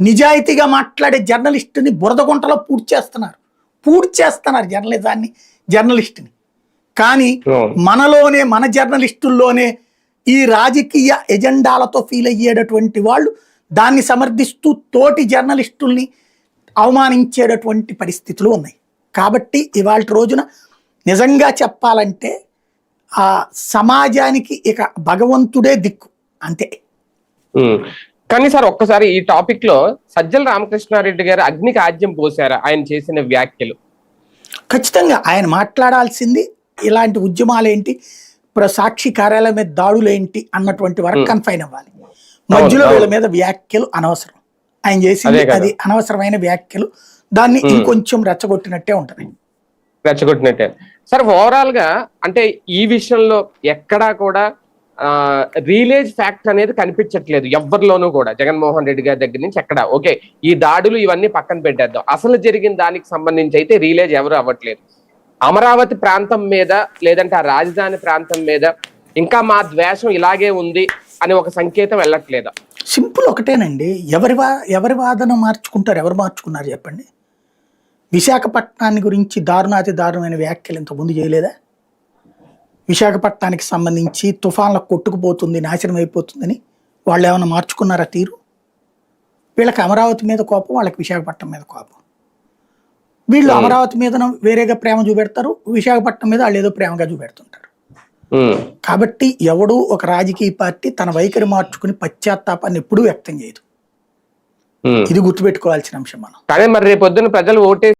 నిజాయితీగా మాట్లాడే జర్నలిస్టుని బురద గుంటలో పూర్తి చేస్తున్నారు. పూర్తి చేస్తున్నారు జర్నలిజాన్ని జర్నలిస్టుని. కానీ. మనలోనే మన జర్నలిస్టుల్లోనే ఈ రాజకీయ ఎజెండాలతో ఫీల్ అయ్యేటటువంటి వాళ్ళు దాన్ని సమర్థిస్తూ తోటి జర్నలిస్టుల్ని అవమానించేటటువంటి పరిస్థితులు ఉన్నాయి. కాబట్టి ఇవాళ రోజున నిజంగా చెప్పాలంటే ఆ సమాజానికి ఇక భగవంతుడే దిక్కు అంతే. కానీ సార్ ఒక్కసారి ఈ టాపిక్లో సజ్జల రామకృష్ణారెడ్డి గారు అగ్నికి ఆజ్యం పోసారా ఆయన చేసిన వ్యాఖ్యలు. ఖచ్చితంగా ఆయన మాట్లాడాల్సింది ఇలాంటి ఉద్యమాలు ఏంటి సాక్షి కార్యాలయం మీద దాడులు ఏంటి అన్నటువంటి వరకు. కన్ఫైన్ అవ్వాలి. మధ్యలో. వీళ్ళ మీద వ్యాఖ్యలు అనవసరం. ఆయన చేసింది అదే అనవసరమైన వ్యాఖ్యలు. దాన్ని. ఇంకొంచెం రెచ్చగొట్టినట్టే ఉంటది. రెచ్చగొట్టినట్టే. సార్ ఓవరాల్గా అంటే ఈ విషయంలో ఎక్కడా కూడా రిలేజ్ ఫ్యాక్ట్ అనేది కనిపించట్లేదు ఎవరిలోనూ కూడా. జగన్మోహన్ రెడ్డి గారి దగ్గర నుంచి ఎక్కడ. ఓకే ఈ దాడులు ఇవన్నీ పక్కన పెట్టేద్దాం. అసలు జరిగిన దానికి సంబంధించి అయితే రీలేజ్ ఎవరు అవ్వట్లేదు. అమరావతి ప్రాంతం మీద లేదంటే ఆ రాజధాని ప్రాంతం మీద ఇంకా మా ద్వేషం ఇలాగే ఉంది అని ఒక సంకేతం వెళ్ళట్లేదా. సింపుల్ ఒకటేనండి. ఎవరి వా ఎవరి వాదన మార్చుకుంటారు ఎవరు మార్చుకున్నారు చెప్పండి? విశాఖపట్నాన్ని గురించి దారుణాతి దారుణమైన వ్యాఖ్యలు ఇంతకుముందు చేయలేదా? విశాఖపట్నానికి సంబంధించి తుఫాన్లకు కొట్టుకుపోతుంది నాశనం అయిపోతుందని వాళ్ళు ఏమైనా మార్చుకున్నారా తీరు? వీళ్ళకి అమరావతి మీద కోపం వాళ్ళకి విశాఖపట్నం మీద కోపం. వీళ్ళు. అమరావతి మీద వేరేగా ప్రేమ చూపెడతారు విశాఖపట్నం మీద వాళ్ళు ఏదో ప్రేమగా చూపెడుతుంటారు. కాబట్టి ఎవడూ ఒక రాజకీయ పార్టీ తన వైఖరి మార్చుకుని పశ్చాత్తాపాన్ని ఎప్పుడూ వ్యక్తం చేయదు. ఇది గుర్తుపెట్టుకోవాల్సిన అంశం మనం. కానీ మరి రేపొద్దున ప్రజలు ఓటే